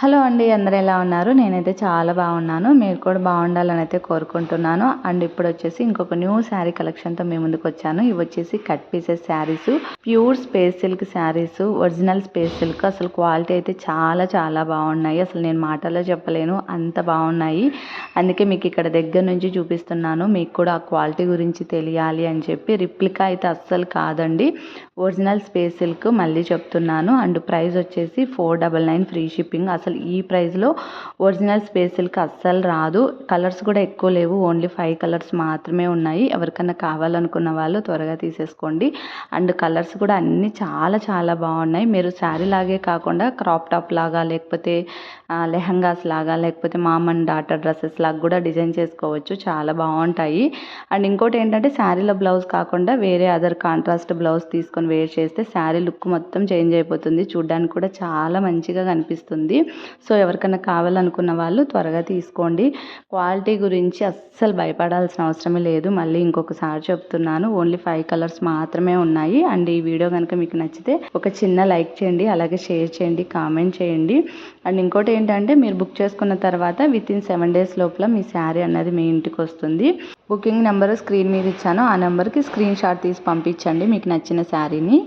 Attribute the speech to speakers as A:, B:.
A: Hello అండి అందరు ఎలా ఉన్నారు? నేనైతే చాలా బాగున్నాను. మీరు కూడా బాగుండాలని అయితే కోరుకుంటున్నాను. అండ్ ఇప్పుడు వచ్చేసి ఇంకొక న్యూ శారీ కలెక్షన్తో మేము ముందుకు వచ్చాను. ఇవి వచ్చేసి cut pieces sarees pure space silk sarees original space silk. అసలు క్వాలిటీ అయితే చాలా చాలా బాగున్నాయి. అసలు నేను మాటల్లో చెప్పలేను. అంత బాగున్నాయి. అందుకే మీకు ఇక్కడ దగ్గర నుంచి చూపిస్తున్నాను. మీకు కూడా ఆ క్వాలిటీ గురించి తెలియాలి అని చెప్పి రిప్లికా అయితే అస్సలు కాదండి. ఒరిజినల్ స్పేస్ సిల్క్ మళ్ళీ చెప్తున్నాను. అండ్ ప్రైస్ వచ్చేసి four double nine free shipping. అసలు ఈ ప్రైస్లో ఒరిజినల్ స్పేస్ సిల్క్ అస్సలు రాదు. కలర్స్ కూడా ఎక్కువ లేవు. ఓన్లీ ఫైవ్ కలర్స్ మాత్రమే ఉన్నాయి. ఎవరికైనా కావాలనుకున్న వాళ్ళు త్వరగా తీసేసుకోండి. అండ్ కలర్స్ కూడా అన్నీ చాలా చాలా బాగున్నాయి. మీరు శారీ లాగే కాకుండా క్రాప్ టాప్ లాగా లేకపోతే లెహంగాస్ లాగా లేకపోతే మామ్ అండ్ డాటర్ డ్రెస్సెస్ లాగా కూడా డిజైన్ చేసుకోవచ్చు. చాలా బాగుంటాయి. అండ్ ఇంకోటి ఏంటంటే శారీలో బ్లౌజ్ కాకుండా వేరే అదర్ కాంట్రాస్ట్ బ్లౌజ్ తీసుకొని వేర్ చేస్తే శారీ లుక్ మొత్తం చేంజ్ అయిపోతుంది. చూడ్డానికి కూడా చాలా మంచిగా కనిపిస్తుంది. సో ఎవరికైనా కావాలనుకున్న వాళ్ళు త్వరగా తీసుకోండి. క్వాలిటీ గురించి అస్సలు భయపడాల్సిన అవసరమే లేదు. మళ్ళీ ఇంకొకసారి చెప్తున్నాను. ఓన్లీ ఫైవ్ కలర్స్ మాత్రమే ఉన్నాయి. అండ్ ఈ వీడియో కనుక మీకు నచ్చితే ఒక చిన్న లైక్ చేయండి. అలాగే షేర్ చేయండి. కామెంట్ చేయండి. అండ్ ఇంకోటి ఏంటంటే మీరు బుక్ చేసుకున్న తర్వాత విత్ ఇన్ సెవెన్ డేస్లో లోపల మీ శారీ అన్నది మీ ఇంటికి వస్తుంది. బుకింగ్ నెంబర్ స్క్రీన్ మీద ఇచ్చాను. ఆ నెంబర్కి స్క్రీన్ షాట్ తీసి పంపించండి. మీకు నచ్చిన శారీని.